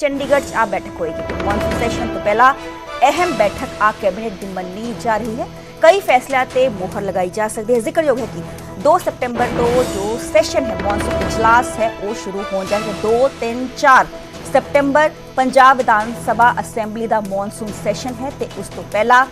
ਚੰਡੀਗੜ੍ਹ 'ਚ ਆ ਬੈਠਕ ਹੋਏਗੀ ਮੌਨਸੂਨ ਸੈਸ਼ਨ ਤੋਂ ਪਹਿਲਾਂ ਅਹਿਮ ਬੈਠਕ ਆ ਕੈਬਨਿਟ ਦੀ ਮੰਨੀ ਜਾ ਰਹੀ ਹੈ ਕਈ ਫੈਸਲਿਆਂ ਤੇ ਮੋਹਰ ਲਗਾਈ ਜਾ ਸਕਦੀ ਹੈ ਜ਼ਿਕਰਯੋਗ ਹੈ ਕਿ 2 ਸਤੰਬਰ ਤੋਂ ਜੋ ਸੈਸ਼ਨ ਹੈ ਮੌਨਸੂਨ ਇਜਲਾਸ ਹੈ ਉਹ ਸ਼ੁਰੂ ਹੋ ਜਾਏਗਾ 2 3 4 ਸਤੰਬਰ ਪੰਜਾਬ ਵਿਧਾਨ ਸਭਾ ਅਸੈਂਬਲੀ ਦਾ ਮੌਨਸੂਨ ਸੈਸ਼ਨ ਹੈ ਤੇ ਉਸ ਤੋਂ ਪਹਿਲਾਂ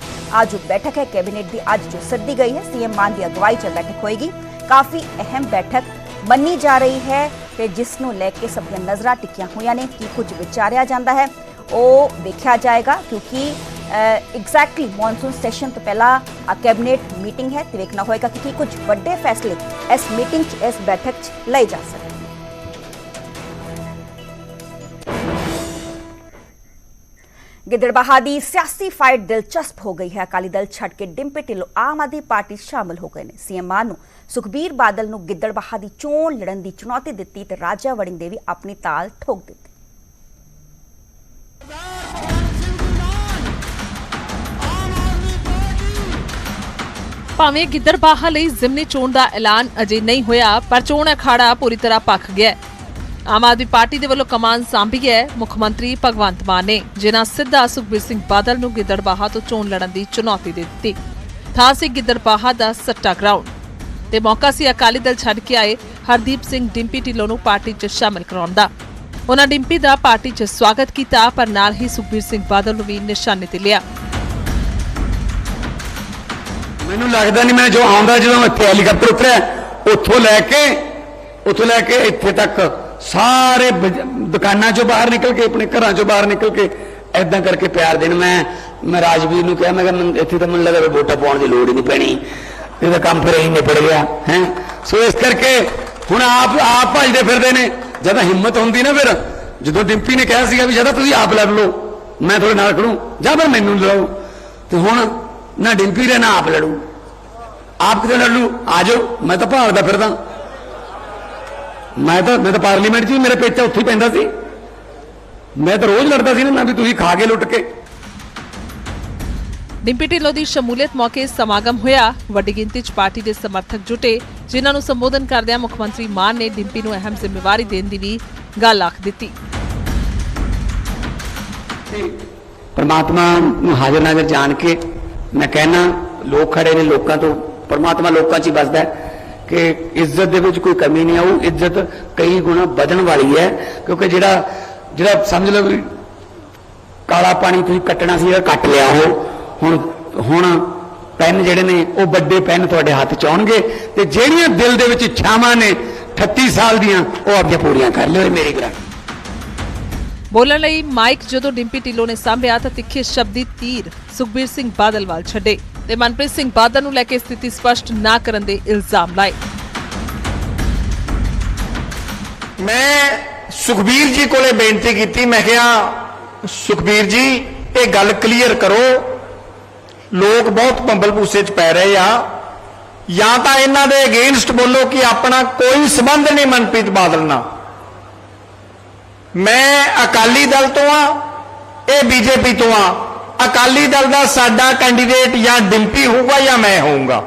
ਅੱਜ ਜੋ ਬੈਠਕ ਹੈ ਕੈਬਨਿਟ ਦੀ ਅੱਜ ਜੋ ਸੱਦੀ ਗਈ ਹੈ ਸੀਐਮ ਮਾਨ ਦੀ ਅਗਵਾਈ 'ਚ ਬੈਠਕ ਹੋਏਗੀ ਕਾਫੀ ਅਹਿਮ ਬੈਠਕ ਮੰਨੀ ਜਾ ਰਹੀ ਹੈ ਤੇ ਜਿਸ ਨੂੰ ਲੈ ਕੇ ਸਭ ਦੀਆਂ ਨਜ਼ਰਾਂ ਟਿਕੀਆਂ ਹੋਈਆਂ ਨੇ, ਕੀ ਕੁਝ ਵਿਚਾਰਿਆ ਜਾਂਦਾ ਹੈ, ਉਹ ਵੇਖਿਆ ਜਾਏਗਾ ਕਿਉਂਕਿ ਐਗਜ਼ੈਕਟਲੀ ਮੌਨਸੂਨ ਸੈਸ਼ਨ ਤੋਂ ਪਹਿਲਾਂ ਆ ਕੈਬਨਿਟ ਮੀਟਿੰਗ ਹੈ ਤੇ ਵੇਖਣਾ ਹੋਏਗਾ ਕਿ ਕੀ ਕੁਝ ਵੱਡੇ ਫੈਸਲੇ ਇਸ ਮੀਟਿੰਗ 'ਚ, ਇਸ ਬੈਠਕ 'ਚ ਲਏ ਜਾ ਸਕਦੇ ਗਿੱਦੜਬਾਹਾ ਦੀ ਸਿਆਸੀ ਫਾਈਟ ਦਿਲਚਸਪ ਹੋ ਗਈ ਹੈ। ਅਕਾਲੀ ਦਲ ਛੱਡ ਕੇ ਡਿੰਪੀ ਢਿੱਲੋਂ ਆਮ ਆਦਮੀ ਪਾਰਟੀ ਸ਼ਾਮਲ ਹੋ ਗਏ ਨੇ। ਸੀਐਮ ਮਾਨ ਨੂੰ ਸੁਖਬੀਰ ਬਾਦਲ ਨੂੰ ਗਿੱਦੜਬਾਹਾ ਦੀ ਚੋਣ ਲੜਨ ਦੀ ਚੁਣੌਤੀ ਦਿੱਤੀ ਤੇ ਰਾਜਾ ਵੜਿੰਗ ਦੇ ਵੀ ਆਪਣੀ ਤਾਲ ਠੋਕ ਦਿੱਤੀ। ਭਾਵੇਂ ਗਿੱਦੜਬਾਹਾ ਲਈ ਜ਼ਿਮਨੀ ਚੋਣ ਦਾ ਐਲਾਨ ਅਜੇ ਨਹੀਂ ਹੋਇਆ, ਪਰ ਚੋਣ ਅਖਾੜਾ ਪੂਰੀ ਤਰ੍ਹਾਂ ਪੱਕ ਗਿਆ ਹੈ। ਆਮ ਆਦਮੀ ਪਾਰਟੀ ਦੇ ਵੱਲੋਂ ਕਮਾਨ ਸੰਭੀ ਹੈ। ਮੁੱਖ ਮੰਤਰੀ ਭਗਵੰਤ ਮਾਨ ਨੇ ਜਿਨ੍ਹਾਂ ਸਿੱਧਾ ਸੁਖਬੀਰ ਸਿੰਘ ਬਾਦਲ ਨੂੰ ਗਿੱਦੜਬਾਹਾ ਤੋਂ ਚੋਣ ਲੜਨ ਦੀ ਚੁਣੌਤੀ ਦੇ ਦਿੱਤੀ। ਥਾਂ ਸੀ ਗਿੱਦੜਬਾਹਾ ਦਾ ਸੱਟਾ ਗਰਾਊਂਡ ਤੇ ਮੌਕਾ ਸੀ ਅਕਾਲੀ ਦਲ ਛੱਡ ਕੇ ਆਏ ਹਰਦੀਪ ਸਿੰਘ ਡਿੰਪੀ ਢਿੱਲੋਂ ਨੂੰ ਪਾਰਟੀ 'ਚ ਸ਼ਾਮਲ ਕਰਾਉਣ ਦਾ। ਉਹਨਾਂ ਡਿੰਪੀ ਦਾ ਪਾਰਟੀ 'ਚ ਸਵਾਗਤ ਕੀਤਾ, ਪਰ ਨਾਲ ਹੀ ਸੁਖਬੀਰ ਸਿੰਘ ਬਾਦਲ ਨੂੰ ਵੀ ਨਿਸ਼ਾਨੇ ਤੇ ਲਿਆ। ਮੈਨੂੰ ਲੱਗਦਾ ਨਹੀਂ ਮੈਂ ਜੋ ਆਉਂਦਾ ਜਦੋਂ ਇੱਥੇ ਹੈਲੀਕਾਪਟਰ ਉਤਰਿਆ, ਉੱਥੋਂ ਲੈ ਕੇ, ਉੱਥੋਂ ਲੈ ਕੇ ਇੱਥੇ ਤੱਕ ਸਾਰੇ ਦੁਕਾਨਾਂ ਚੋਂ ਬਾਹਰ ਨਿਕਲ ਕੇ, ਆਪਣੇ ਘਰਾਂ ਚੋਂ ਬਾਹਰ ਨਿਕਲ ਕੇ ਐਦਾਂ ਕਰਕੇ ਪਿਆਰ ਦੇਣ। ਮੈਂ ਮੈਂ ਰਾਜਵੀਰ ਨੂੰ ਕਿਹਾ, ਮੈਂ ਕਿਹਾ ਇੱਥੇ ਤਾਂ ਮੈਨੂੰ ਲੱਗਾ ਵੀ ਵੋਟਾਂ ਪਾਉਣ ਦੀ ਲੋੜ ਹੀ ਨਹੀਂ ਪੈਣੀ। ਇਹਦਾ ਕੰਮ ਫਿਰ ਹੀ ਨਿਬੜ ਗਿਆ, ਹੈ। ਸੋ ਇਸ ਕਰਕੇ ਹੁਣ ਆਪ ਆਪ ਭਜਦੇ ਫਿਰਦੇ ਨੇ। ਜਦੋਂ ਹਿੰਮਤ ਹੁੰਦੀ ਨਾ ਫਿਰ, ਜਦੋਂ ਡਿੰਪੀ ਨੇ ਕਿਹਾ ਸੀਗਾ ਵੀ ਜਦੋਂ ਤੁਸੀਂ ਆਪ ਲੜ ਲਓ, ਮੈਂ ਤੁਹਾਡੇ ਨਾਲ ਖੜੂ, ਜਾਂ ਫਿਰ ਮੈਨੂੰ ਲੜਾਓ ਤੇ ਹੁਣ ਨਾ ਡਿੰਪੀ ਦੇ, ਨਾ ਆਪ ਲੜੂ। ਆਪ ਕਿਤੇ ਲੜ ਲੂ ਆ ਜਾਓ, ਮੈਂ ਤਾਂ ਭਾਲਦਾ ਫਿਰਦਾ। ਮੈਂ ਤਾਂ ਮੈਂ ਤਾਂ ਪਾਰਲੀਮੈਂਟ 'ਚ ਵੀ ਮੇਰੇ ਪੇਚਾ ਉੱਥੇ ਹੀ ਪੈਂਦਾ ਸੀ। ਮੈਂ ਤਾਂ ਰੋਜ਼ ਲੜਦਾ ਸੀ ਨਾ ਵੀ ਤੁਸੀਂ ਖਾ ਕੇ ਲੁੱਟ ਕੇ। ਡਿੰਪੀ ਢਿੱਲੋਂ ਦੀ ਸ਼ਮੂਲੀਅਤ ਮੌਕੇ ਸਮਾਗਮ ਹੋਇਆ। ਵੱਡੀ ਗਿਣਤੀ 'ਚ ਪਾਰਟੀ ਦੇ ਸਮਰਥਕ ਜੁਟੇ ਜਿਨ੍ਹਾਂ ਨੂੰ ਸੰਬੋਧਨ ਕਰਦਿਆਂ ਮੁੱਖ ਮੰਤਰੀ ਮਾਨ ਨੇ ਡਿੰਪੀ ਨੂੰ ਅਹਿਮ ਜ਼ਿੰਮੇਵਾਰੀ ਦੇਣ ਦੀ ਵੀ ਗੱਲ ਆਖ ਦਿੱਤੀ। ਪਰਮਾਤਮਾ ਨੂੰ ਹਾਜ਼ਰ ਨਾਜ਼ਰ ਜਾਣ ਕੇ ਮੈਂ ਕਹਿਣਾ ਲੋਕ ਖੜੇ ਨੇ ਲੋਕਾਂ ਤੋਂ ਪਰਮਾਤਮਾ ਲੋਕਾਂ 'ਚ ਹੀ ਵੱਸਦਾ ਹੈ। ਕਿ ਇੱਜ਼ਤ ਦੇ ਵਿੱਚ ਕੋਈ ਕਮੀ ਨਹੀਂ ਆਊ। ਇੱਜ਼ਤ ਕਈ ਗੁਣਾ ਵਧਣ ਵਾਲੀ ਹੈ, ਕਿਉਂਕਿ ਜਿਹੜਾ ਜਿਹੜਾ ਸਮਝ ਲਓ ਕਾਲਾ ਪਾਣੀ ਤੁਸੀਂ ਕੱਟਣਾ ਸੀ ਉਹ ਕੱਟ ਲਿਆ ਉਹ, ਹੁਣ ਹੁਣ ਪੈਨ ਜਿਹੜੇ ਨੇ, ਉਹ ਵੱਡੇ ਪੈਨ ਤੁਹਾਡੇ ਹੱਥ ਚ ਆਉਣਗੇ ਤੇ ਜਿਹੜੀਆਂ ਦਿਲ ਦੇ ਵਿੱਚ ਇੱਛਾਵਾਂ ਨੇ 38 ਸਾਲ ਦੀਆਂ, ਉਹ ਆਪਣੀਆਂ ਪੂਰੀਆਂ ਕਰ ਲਿਓ ਇਹ ਮੇਰੀ ਗਰੰਟੀ। ਬੋਲਣ ਲਈ ਮਾਈਕ ਜਦੋਂ ਡਿੰਪੀ ਢਿੱਲੋਂ ਨੇ ਸਾਂਭਿਆ ਤਾਂ ਤਿੱਖੇ ਸ਼ਬਦੀ ਤੀਰ ਸੁਖਬੀਰ ਸਿੰਘ ਬਾਦਲ ਵੱਲ ਛੱਡੇ। ਤੇ ਮਨਪ੍ਰੀਤ ਸਿੰਘ ਬਾਦਲ ਨੂੰ ਲੈ ਕੇ ਸਥਿਤੀ ਸਪਸ਼ਟ ਨਾ ਕਰਨ ਦੇ ਇਲਜ਼ਾਮ ਲਾਏ। ਮੈਂ ਸੁਖਬੀਰ ਜੀ ਕੋਲੇ ਬੇਨਤੀ ਕੀਤੀ, ਮੈਂ ਕਿਹਾ, ਸੁਖਬੀਰ ਜੀ, ਇਹ ਗੱਲ ਕਲੀਅਰ ਕਰੋ। ਲੋਕ ਬਹੁਤ ਪੰਬਲ ਪੂਸੇ ਚ ਪੈ ਰਹੇ ਆ। ਜਾਂ ਤਾਂ ਇਹਨਾਂ ਦੇ ਅਗੇਂਸਟ ਬੋਲੋ ਕਿ ਆਪਣਾ ਕੋਈ ਸਬੰਧ ਨਹੀਂ ਮਨਪ੍ਰੀਤ ਬਾਦਲ ਨਾਲ। ਮੈਂ ਅਕਾਲੀ ਦਲ ਤੋਂ ਆ, ਇਹ ਬੀਜੇਪੀ ਤੋਂ ਆ। ਅਕਾਲੀ ਦਲ ਦਾ ਸਾਡਾ ਕੈਂਡੀਡੇਟ ਜਾਂ ਡਿੰਪੀ ਹੋਊਗਾ ਜਾਂ ਮੈਂ ਹੋਊਗਾ।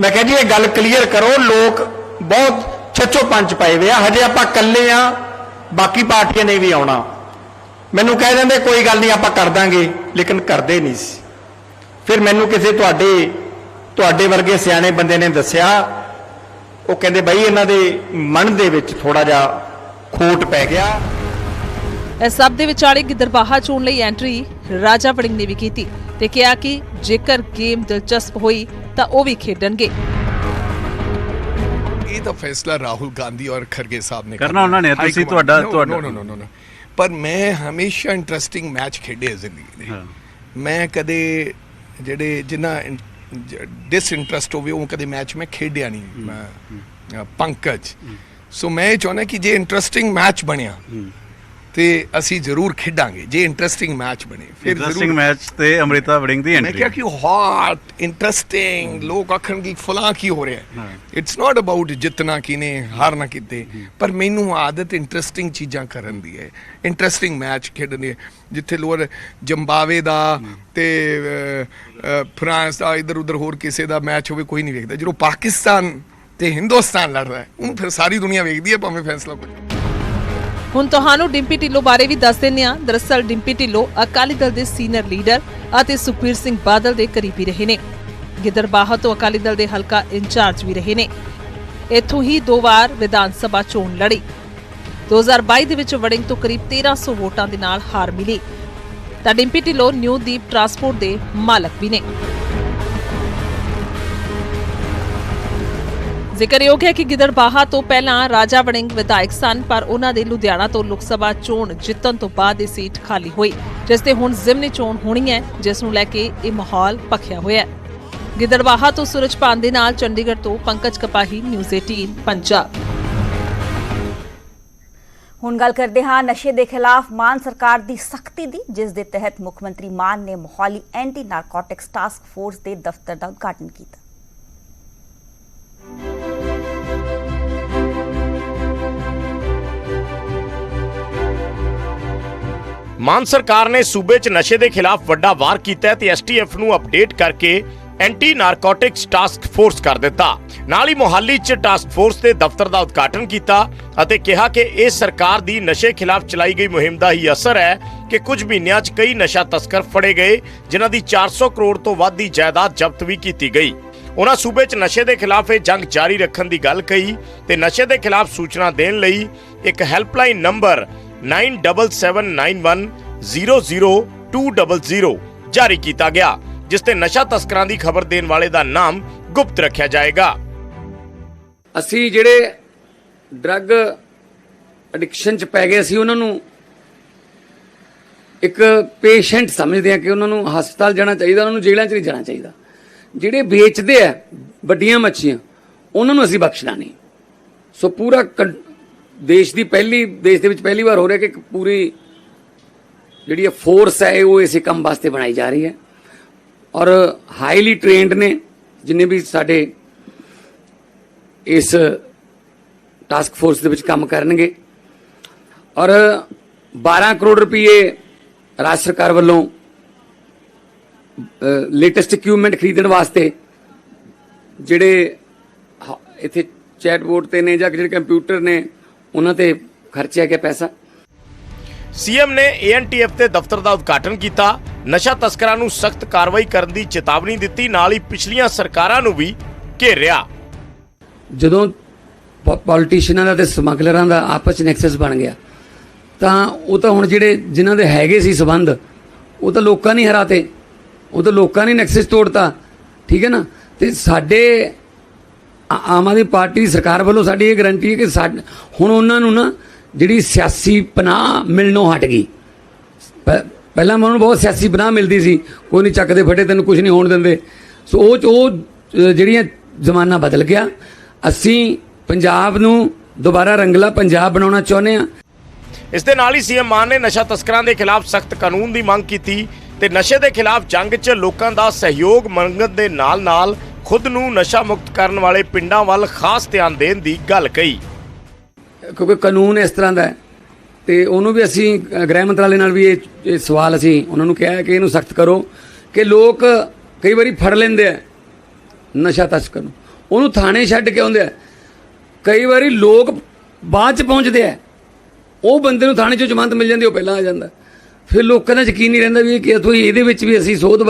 ਮੈਂ ਕਿਹਾ ਜੀ, ਇਹ ਗੱਲ ਕਲੀਅਰ ਕਰੋ, ਲੋਕ ਬਹੁਤ ਛੱਚੋ ਪੰਜ ਪਏ ਵੇ ਆ। ਹਜੇ ਆਪਾਂ ਇਕੱਲੇ ਆ, ਬਾਕੀ ਪਾਰਟੀਆਂ ਨੇ ਵੀ ਆਉਣਾ। ਮੈਨੂੰ ਕਹਿ ਦਿੰਦੇ, ਕੋਈ ਗੱਲ ਨਹੀਂ, ਆਪਾਂ ਕਰ ਦਾਂਗੇ, ਲੇਕਿਨ ਕਰਦੇ ਨਹੀਂ ਸੀ। ਫਿਰ ਮੈਨੂੰ ਕਿਸੇ ਤੁਹਾਡੇ ਤੁਹਾਡੇ ਵਰਗੇ ਸਿਆਣੇ ਬੰਦੇ ਨੇ ਦੱਸਿਆ, ਉਹ ਕਹਿੰਦੇ, ਬਾਈ ਇਹਨਾਂ ਦੇ ਮਨ ਦੇ ਵਿੱਚ ਥੋੜਾ ਜਿਹਾ ਖੋਟ ਪੈ ਗਿਆ। ਇਸ ਸਭ ਦੇ ਵਿਚਾਲੇ ਗਿੱਦੜਬਾਹਾ ਚੋਣ ਲਈ ਐਂਟਰੀ ਰਾਜਾ ਵੜਿੰਗ ਨੇ ਵੀ ਕੀਤੀ ਤੇ ਕਿਹਾ ਕਿ ਜੇਕਰ ਗੇਮ ਦਿਲਚਸਪ ਹੋਈ ਤਾਂ ਉਹ ਵੀ ਖੇਡਣਗੇ। ਇਹ ਤਾਂ ਫੈਸਲਾ ਰਾਹੁਲ ਗਾਂਧੀ ਔਰ ਖਰਗੇ ਸਾਹਿਬ ਨੇ ਕਰਨਾ ਉਹਨਾਂ ਨੇ, ਤੁਸੀਂ ਤੁਹਾਡਾ- ਤੁਹਾਡਾ- no, no, no, no. ਪਰ ਮੈਂ ਹਮੇਸ਼ਾ ਇੰਟਰਸਟਿੰਗ ਮੈਚ ਖੇਡੇ ਜ਼ਿੰਦਗੀ ਦੇ। ਮੈਂ ਕਦੇ ਜਿਹੜੇ ਜਿੰਨਾ ਡਿਸਇੰਟਰਸਟ ਹੋਵੇ ਉਹ ਕਦੇ ਮੈਚ ਮੈਂ ਖੇਡਿਆ ਨਹੀਂ ਪੰਕਜ। ਸੋ ਮੈਂ ਇਹ ਚਾਹੁੰਦਾ ਕਿ ਜੇ ਇੰਟਰਸਟਿੰਗ ਮੈਚ ਬਣਿਆ ਤੇ ਅਸੀਂ ਜ਼ਰੂਰ ਖੇਡਾਂਗੇ ਜੇ ਇੰਟਰਸਟਿੰਗ ਮੈਚ ਬਣੇ ਫਿਰ ਇੰਟਰਸਟਿੰਗ ਮੈਚ ਤੇ ਅਮ੍ਰਿਤਾ ਵੜਿੰਗ ਦੀ ਮੈਂ ਐਂਟਰੀ ਕਿਹਾ ਕਿ ਹੌਟ ਇੰਟਰਸਟਿੰਗ ਲੋਕ ਆਖਣ ਕਿ ਫਲਾਂ ਕੀ ਹੋ ਰਿਹਾ ਹੈ। ਇਟਸ ਨਾਟ ਅਬਾਊਟ ਜਿੱਤਣਾ ਕਿਨੇ ਹਾਰਨਾ ਕਿਤੇ ਪਰ ਮੈਨੂੰ ਆਦਤ ਇੰਟਰਸਟਿੰਗ ਚੀਜ਼ਾਂ ਕਰਨ ਦੀ ਹੈ। ਇੰਟਰਸਟਿੰਗ ਮੈਚ ਖੇਡਣ ਦੀ ਹੈ ਜਿੱਥੇ ਲੋਰ ਜੰਬਾਵੇ ਦਾ ਤੇ ਫਰਾਂਸ ਦਾ ਇਧਰ ਉਧਰ ਹੋਰ ਕਿਸੇ ਦਾ ਮੈਚ ਹੋਵੇ ਕੋਈ ਨਹੀਂ ਵੇਖਦਾ। ਜਦੋਂ ਪਾਕਿਸਤਾਨ ਤੇ ਹਿੰਦੁਸਤਾਨ ਲੜ ਰਿਹਾ ਹੈ ਉਹਨੂੰ ਫਿਰ ਸਾਰੀ ਦੁਨੀਆ ਵੇਖਦੀ ਹੈ ਭਾਵੇਂ ਫੈਸਲਾ ਕੁਝ ਹੁਣ ਤੁਹਾਨੂੰ ਡਿੰਪੀ ਢਿੱਲੋਂ ਬਾਰੇ ਵੀ ਦੱਸ ਦਿੰਦੇ ਹਾਂ। ਦਰਅਸਲ ਡਿੰਪੀ ਢਿੱਲੋਂ ਅਕਾਲੀ ਦਲ ਦੇ ਸੀਨੀਅਰ ਲੀਡਰ ਅਤੇ ਸੁਖਬੀਰ ਸਿੰਘ ਬਾਦਲ ਦੇ ਕਰੀਬੀ ਰਹੇ ਨੇ। ਗਿੱਦੜਬਾਹਾ ਤੋਂ ਅਕਾਲੀ ਦਲ ਦੇ ਹਲਕਾ ਇੰਚਾਰਜ ਵੀ ਰਹੇ ਨੇ। ਇੱਥੋਂ ਹੀ ਦੋ ਵਾਰ ਵਿਧਾਨ ਸਭਾ ਚੋਣ ਲੜੀ। 2022 ਦੇ ਵਿੱਚ ਵੜਿੰਗ ਤੋਂ ਕਰੀਬ 1300 ਵੋਟਾਂ ਦੇ ਨਾਲ ਹਾਰ ਮਿਲੀ। ਤਾਂ ਡਿੰਪੀ ਢਿੱਲੋਂ ਨਿਊ ਦੀਪ ਟਰਾਂਸਪੋਰਟ ਦੇ ਮਾਲਕ ਵੀ ਨੇ। ਜ਼ਿਕਰਯੋਗ ਹੈ ਕਿ ਗਿੱਦੜਬਾਹਾ ਤੋਂ ਪਹਿਲਾਂ ਰਾਜਾ ਵੜਿੰਗ ਵਿਧਾਇਕ ਸਨ, ਪਰ ਉਹਨਾਂ ਦੇ ਲੁਧਿਆਣਾ ਤੋਂ ਲੋਕ ਸਭਾ ਚੋਣ ਜਿੱਤਣ ਤੋਂ ਬਾਅਦ ਇਹ ਸੀਟ ਖਾਲੀ ਹੋਈ, ਜਿਸ ਤੇ ਹੁਣ ਜ਼ਿਮਨੀ ਚੋਣ ਹੋਣੀ ਹੈ, ਜਿਸ ਨੂੰ ਲੈ ਕੇ ਇਹ ਮਾਹੌਲ ਭਖਿਆ ਹੋਇਆ ਹੈ। ਗਿੱਦੜਬਾਹਾ ਤੋਂ ਸੂਰਜ ਪਾਨ ਨਾਲ ਚੰਡੀਗੜ੍ਹ ਤੋਂ ਪੰਕਜ ਕਪਾਹੀ, ਨਿਊਜ਼ 18 ਪੰਜਾਬ। ਹੁਣ ਗੱਲ ਕਰਦੇ ਹਾਂ ਨਸ਼ੇ ਦੇ ਖਿਲਾਫ ਮਾਨ ਸਰਕਾਰ ਦੀ ਸਖਤੀ ਦੀ, ਜਿਸ ਦੇ ਤਹਿਤ ਮੁੱਖ ਮੰਤਰੀ ਮਾਨ ਨੇ Mohali anti narcotics task force ਦੇ ਦਫ਼ਤਰ ਦਾ ਉਦਘਾਟਨ ਕੀਤਾ। ਮਾਨ ਸਰਕਾਰ ਨੇ ਸੂਬੇ 'ਚ ਨਸ਼ੇ ਦੇ ਖਿਲਾਫ ਵੱਡਾ ਵਾਰ ਕੀਤਾ ਤੇ ਐਸਟੀਐਫ ਨੂੰ ਅਪਡੇਟ ਕਰਕੇ ਐਂਟੀ ਨਾਰਕੋਟਿਕਸ ਟਾਸਕ ਫੋਰਸ ਕਰ ਦਿੱਤਾ। ਨਾਲ ਹੀ ਮੋਹਾਲੀ 'ਚ ਟਾਸਕ ਫੋਰਸ ਦੇ ਦਫ਼ਤਰ ਦਾ ਉਦਘਾਟਨ ਕੀਤਾ ਅਤੇ ਕਿਹਾ ਕਿ ਇਹ ਸਰਕਾਰ ਦੀ ਨਸ਼ੇ ਖਿਲਾਫ ਚਲਾਈ ਗਈ ਮੁਹਿੰਮ ਦਾ ਹੀ ਅਸਰ ਹੈ ਕਿ ਕੁਝ ਮਹੀਨਿਆਂ 'ਚ ਕਈ ਨਸ਼ਾ ਤਸਕਰ ਫੜੇ ਗਏ, ਜਿਨ੍ਹਾਂ ਦੀ 400 ਕਰੋੜ ਤੋਂ ਵੱਧ ਦੀ ਜਾਇਦਾਦ ਜ਼ਬਤ ਵੀ ਕੀਤੀ ਗਈ। ਉਹਨਾਂ ਸੂਬੇ 'ਚ ਨਸ਼ੇ ਦੇ ਖਿਲਾਫ ਇਹ ਜੰਗ ਜਾਰੀ ਰੱਖਣ ਦੀ ਗੱਲ ਕਹੀ ਤੇ ਨਸ਼ੇ ਦੇ ਖਿਲਾਫ ਸੂਚਨਾ ਦੇਣ ਲਈ ਇੱਕ ਹੈਲਪਲਾਈਨ ਨੰਬਰ 9779100200 ਜਾਰੀ ਕੀਤਾ ਗਿਆ ਜਿਸ ਤੇ ਨਸ਼ਾ ਤਸਕਰਾਂ ਦੀ ਖਬਰ ਦੇਣ ਵਾਲੇ ਦਾ ਨਾਮ ਗੁਪਤ ਰੱਖਿਆ ਜਾਏਗਾ ਅਸੀਂ ਜਿਹੜੇ ਡਰੱਗ ਐਡਿਕਸ਼ਨ ਚ ਪੈ ਗਏ ਸੀ ਉਹਨਾਂ ਨੂੰ ਇੱਕ ਪੇਸ਼ੈਂਟ ਸਮਝਦੇ ਆ ਕਿ ਉਹਨਾਂ ਨੂੰ ਹਸਪਤਾਲ ਜਾਣਾ ਚਾਹੀਦਾ ਉਹਨਾਂ ਨੂੰ ਜੇਲ੍ਹਾਂ 'ਚ ਨਹੀਂ ਜਾਣਾ ਚਾਹੀਦਾ ਜਿਹੜੇ ਵੇਚਦੇ ਆ ਵੱਡੀਆਂ ਮੱਛੀਆਂ ਉਹਨਾਂ ਨੂੰ ਅਸੀਂ ਬਖਸ਼ਣਾ ਨਹੀਂ ਸੋ ਪੂਰਾ ਕੰ- ਦੇਸ਼ ਦੀ ਪਹਿਲੀ, ਦੇਸ਼ ਦੇ ਵਿੱਚ ਪਹਿਲੀ ਵਾਰ ਹੋ ਰਿਹਾ ਕਿ ਇੱਕ ਪੂਰੀ ਜਿਹੜੀ ਫੋਰਸ ਹੈ, ਉਹ ਇਸੇ ਕੰਮ ਵਾਸਤੇ ਬਣਾਈ ਜਾ ਰਹੀ ਹੈ। ਔਰ ਹਾਈਲੀ ਟ੍ਰੇਨਡ ਨੇ, ਜਿੰਨੇ ਵੀ ਸਾਡੇ ਇਸ ਟਾਸਕ ਫੋਰਸ ਦੇ ਵਿੱਚ ਕੰਮ ਕਰਨਗੇ। ਔਰ 12 ਕਰੋੜ ਰੁਪਏ ਰਾਜ ਸਰਕਾਰ ਵੱਲੋਂ ਲੇਟੈਸਟ ਇਕਵਿਪਮੈਂਟ ਖਰੀਦਣ ਵਾਸਤੇ ਜਿਹੜੇ ਹ- ਇੱਥੇ ਚੈਟਬੋਟ ਤੇ ਨੇ ਜਾਂ ਜਿਹੜੇ ਕੰਪਿਊਟਰ ਨੇ ਉਹਨਾਂ ਤੇ ਖਰਚਿਆ ਗਿਆ ਪੈਸਾ। ਸੀਐਮ ਨੇ ਏਐਨਟੀਐਫ ਦੇ ਦਫ਼ਤਰ ਦਾ ਉਦਘਾਟਨ ਕੀਤਾ। ਨਸ਼ਾ ਤਸਕਰਾਂ ਨੂੰ ਸਖਤ ਕਾਰਵਾਈ ਕਰਨ ਦੀ ਚੇਤਾਵਨੀ ਦਿੱਤੀ। ਨਾਲ ਹੀ ਪਿਛਲੀਆਂ ਸਰਕਾਰਾਂ ਨੂੰ ਵੀ ਘੇਰਿਆ। ਜਦੋਂ ਪੋਲੀਟੀਸ਼ੀਅਨਾਂ ਦਾ ਤੇ ਸਮਗਲਰਾਂ ਦਾ ਆਪਸ ਚ ਨੈਕਸਸ ਬਣ ਗਿਆ ਤਾਂ ਉਹ ਤਾਂ ਹੁਣ ਜਿਹੜੇ ਜਿਨ੍ਹਾਂ ਦੇ ਹੈਗੇ ਸੀ ਸਬੰਧ ਉਹ ਤਾਂ ਲੋਕਾਂ ਨੇ ਹਰਾਤੇ। ਉਹ ਤਾਂ ਲੋਕਾਂ ਨੇ ਨੈਕਸਸ ਤੋੜਤਾ। ਠੀਕ ਹੈ ਨਾ? ਤੇ ਸਾਡੇ ਆਮ ਆਦਮੀ ਪਾਰਟੀ ਦੀ ਸਰਕਾਰ ਵੱਲੋਂ ਸਾਡੀ ਇਹ ਗਰੰਟੀ ਹੈ ਕਿ ਸਾਡ- ਹੁਣ ਉਹਨਾਂ ਨੂੰ ਨਾ ਜਿਹੜੀ ਸਿਆਸੀ ਪਨਾਹ ਮਿਲਣੋਂ ਹਟ ਗਈ। ਪ- ਪਹਿਲਾਂ ਮੈਨੂੰ ਬਹੁਤ ਸਿਆਸੀ ਪਨਾਹ ਮਿਲਦੀ ਸੀ। ਕੋਈ ਨਹੀਂ ਚੱਕਦੇ ਫਟੇ, ਤੈਨੂੰ ਕੁਝ ਨਹੀਂ ਹੋਣ ਦਿੰਦੇ। ਸੋ ਉਹ ਉਹ ਜਿਹੜੀਆਂ ਜ਼ਮਾਨਾ ਬਦਲ ਗਿਆ, ਅਸੀਂ ਪੰਜਾਬ ਨੂੰ ਦੁਬਾਰਾ ਰੰਗਲਾ ਪੰਜਾਬ ਬਣਾਉਣਾ ਚਾਹੁੰਦੇ ਹਾਂ। ਇਸ ਦੇ ਨਾਲ ਹੀ ਸੀਐਮ ਮਾਨ ਨੇ ਨਸ਼ਾ ਤਸਕਰਾਂ ਦੇ ਖਿਲਾਫ ਸਖਤ ਕਾਨੂੰਨ ਦੀ ਮੰਗ ਕੀਤੀ ਤੇ ਨਸ਼ੇ ਦੇ ਖਿਲਾਫ ਜੰਗ 'ਚ ਲੋਕਾਂ ਦਾ ਸਹਿਯੋਗ ਮੰਗਣ ਦੇ ਨਾਲ-ਨਾਲ ਖੁਦ ਨੂੰ ਨਸ਼ਾ ਮੁਕਤ ਕਰਨ ਵਾਲੇ ਪਿੰਡਾਂ ਵੱਲ ਖਾਸ ਧਿਆਨ ਦੇਣ ਦੀ ਗੱਲ ਕਹੀ। ਕਿਉਂਕਿ ਕਾਨੂੰਨ ਇਸ ਤਰ੍ਹਾਂ ਦਾ ਹੈ ਤੇ ਉਹਨੂੰ ਵੀ ਅਸੀਂ ਗ੍ਰਹਿ ਮੰਤਰਾਲੇ ਨਾਲ ਵੀ ਇਹ ਸਵਾਲ ਅਸੀਂ ਉਹਨਾਂ ਨੂੰ ਕਿਹਾ ਕਿ ਇਹਨੂੰ ਸਖਤ ਕਰੋ ਕਿ ਲੋਕ ਕਈ ਵਾਰੀ ਫੜ ਲੈਂਦੇ ਆ ਨਸ਼ਾ ਤਸਕਰ ਨੂੰ। ਉਹਨੂੰ ਥਾਣੇ ਛੱਡ ਕੇ ਆਉਂਦੇ ਆ। ਕਈ ਵਾਰੀ ਲੋਕ ਬਾਅਦ ਚ ਪਹੁੰਚਦੇ ਆ। ਉਹ ਬੰਦੇ ਨੂੰ ਥਾਣੇ ਚੋਂ ਜ਼ਮਾਨਤ ਮਿਲ ਜਾਂਦੀ, ਉਹ ਪਹਿਲਾਂ ਆ ਜਾਂਦਾ। ਫਿਰ ਲੋਕਾਂ ਦਾ ਯਕੀਨ ਨਹੀਂ ਰਹਿੰਦਾ ਵੀ ਇਹ ਕਿ ਇਹਦੇ ਵਿੱਚ ਵੀ ਅਸੀਂ ਸੋਧ